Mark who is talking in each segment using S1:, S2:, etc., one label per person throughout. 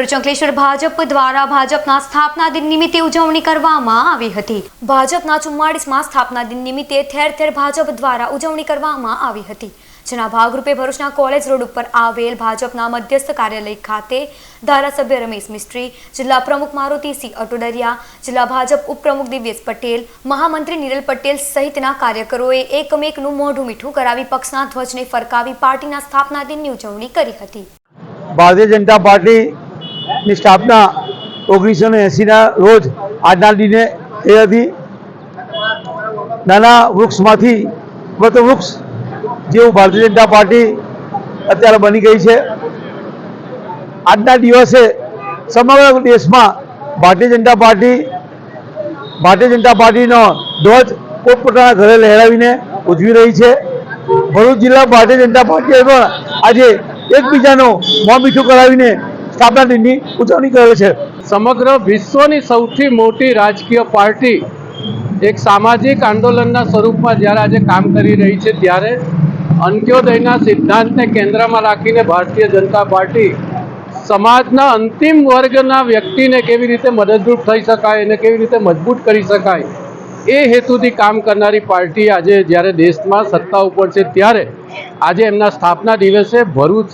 S1: ભરૂચ અંકલેશ્વર ભાજપ દ્વારા ભાજપના સ્થાપના દિન નિમિત્તે ઉજવણી કરવામાં આવી હતી. ભાજપના ચુમ્માળીસમાં સ્થાપના દિન નિમિત્તે ઠેર ઠેર ભાજપ દ્વારા ઉજવણી કરવામાં આવી હતી. જેના ભાગરૂપે ભરૂચના કોલેજ રોડ ઉપર આવેલ ભાજપના મધ્યસ્થ કાર્યાલય ખાતે ધારાસભ્ય રમેશ મિસ્ત્રી, જિલ્લા પ્રમુખ મારુતિસિંહ અટોડરિયા, જિલ્લા ભાજપ ઉપપ્રમુખ દિવ્યેશ પટેલ, મહામંત્રી નિરલ પટેલ સહિતના કાર્યકરોએ એકમેકનું મોઢું મીઠું કરાવી પક્ષના ધ્વજને ફરકાવી પાર્ટીના સ્થાપના દિનની ઉજવણી કરી હતી.
S2: ભારતીય જનતા પાર્ટીની સ્થાપના ઓગણીસો ને એંસીના રોજ આજના દિને એ હતી. નાના વૃક્ષમાંથી વૃક્ષ જેવું ભારતીય જનતા પાર્ટી અત્યારે બની ગઈ છે. આજના દિવસે સમગ્ર દેશમાં ભારતીય જનતા પાર્ટી, ભારતીય જનતા પાર્ટીનો ધ્વજ પોતપોતાના ઘરે લહેરાવીને ઉજવી રહી છે. ભરૂચ જિલ્લા ભારતીય જનતા પાર્ટીએ પણ આજે એકબીજાનું મોં મીઠું કરાવીને સ્થાપના ઉજવણી કરે છે.
S3: સમગ્ર વિશ્વની સૌથી મોટી રાજકીય પાર્ટી એક સામાજિક આંદોલનના સ્વરૂપમાં જ્યારે આજે કામ કરી રહી છે, ત્યારે અંત્યોદયના સિદ્ધાંતને કેન્દ્રમાં રાખીને ભારતીય જનતા પાર્ટી સમાજના અંતિમ વર્ગના વ્યક્તિને કેવી રીતે મદદરૂપ થઈ શકાય અને કેવી રીતે મજબૂત કરી શકાય, એ હેતુથી કામ કરનારી પાર્ટી આજે જ્યારે દેશમાં સત્તા ઉપર છે, ત્યારે આજે એમના સ્થાપના દિવસે ભરૂચ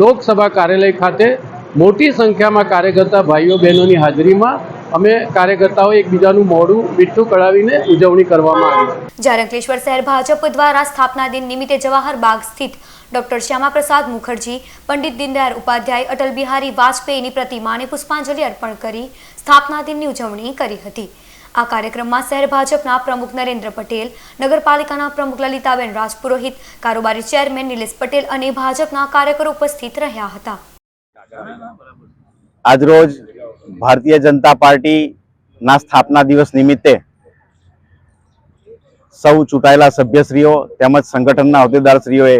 S3: લોકસભા કાર્યાલય ખાતે મોટી સંખ્યામાં કાર્યકર્તા ભાઈઓ બહેનોની હાજરીમાં અમે કાર્યકર્તાઓ એકબીજાનું મોડું, મીઠું કળાવીને ઉજવણી કરવામાં આવી
S1: જ્યારે અંકલેશ્વર શહેર ભાજપ દ્વારા સ્થાપના દિન નિમિત્તે જવાહર બાગ સ્થિત ડોક્ટર શ્યામાપ્રસાદ મુખર્જી, પંડિત દીનદયાળ ઉપાધ્યાય, અટલ બિહારી વાજપેયીની પ્રતિમાને પુષ્પાંજલિ અર્પણ કરી સ્થાપના દિનની ઉજવણી કરી હતી. આ કાર્યક્રમમાં શહેર ભાજપના પ્રમુખ નરેન્દ્ર પટેલ, નગરપાલિકાના પ્રમુખ લલિતાબેન રાજપુરોહિત, કારોબારી ચેરમેન નિલેશ પટેલ અને ભાજપના કાર્યકરો ઉપસ્થિત રહ્યા હતા.
S4: આજરોજ ભારતીય જનતા પાર્ટીના સ્થાપના દિવસ નિમિત્તે સૌ ચૂંટાયેલા સભ્યશ્રીઓ તેમજ સંગઠનના હોદ્દેદારશ્રીઓએ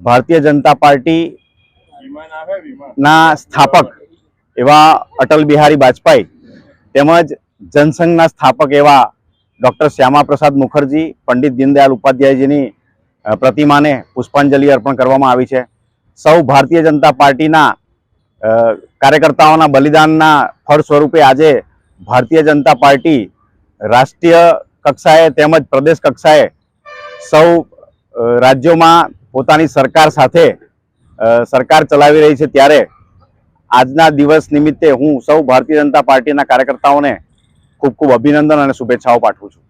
S4: ભારતીય જનતા પાર્ટી ના સ્થાપક એવા અટલ બિહારી વાજપેયી તેમજ જનસંઘના સ્થાપક એવા ડૉક્ટર શ્યામાપ્રસાદ મુખર્જી, પંડિત દીનદયાળ ઉપાધ્યાયજીની પ્રતિમાને પુષ્પાંજલિ અર્પણ કરવામાં આવી છે. સૌ ભારતીય જનતા પાર્ટીના કાર્યકર્તાઓના બલિદાનના ફળ સ્વરૂપે આજે ભારતીય જનતા પાર્ટી રાષ્ટ્રીય કક્ષાએ તેમજ પ્રદેશ કક્ષાએ સૌ રાજ્યોમાં પોતાની સરકાર સાથે સરકાર ચલાવી રહી છે. ત્યારે આજના દિવસ નિમિત્તે હું સૌ ભારતીય જનતા પાર્ટીના કાર્યકર્તાઓને ખૂબ ખૂબ અભિનંદન અને શુભેચ્છાઓ પાઠવું છું.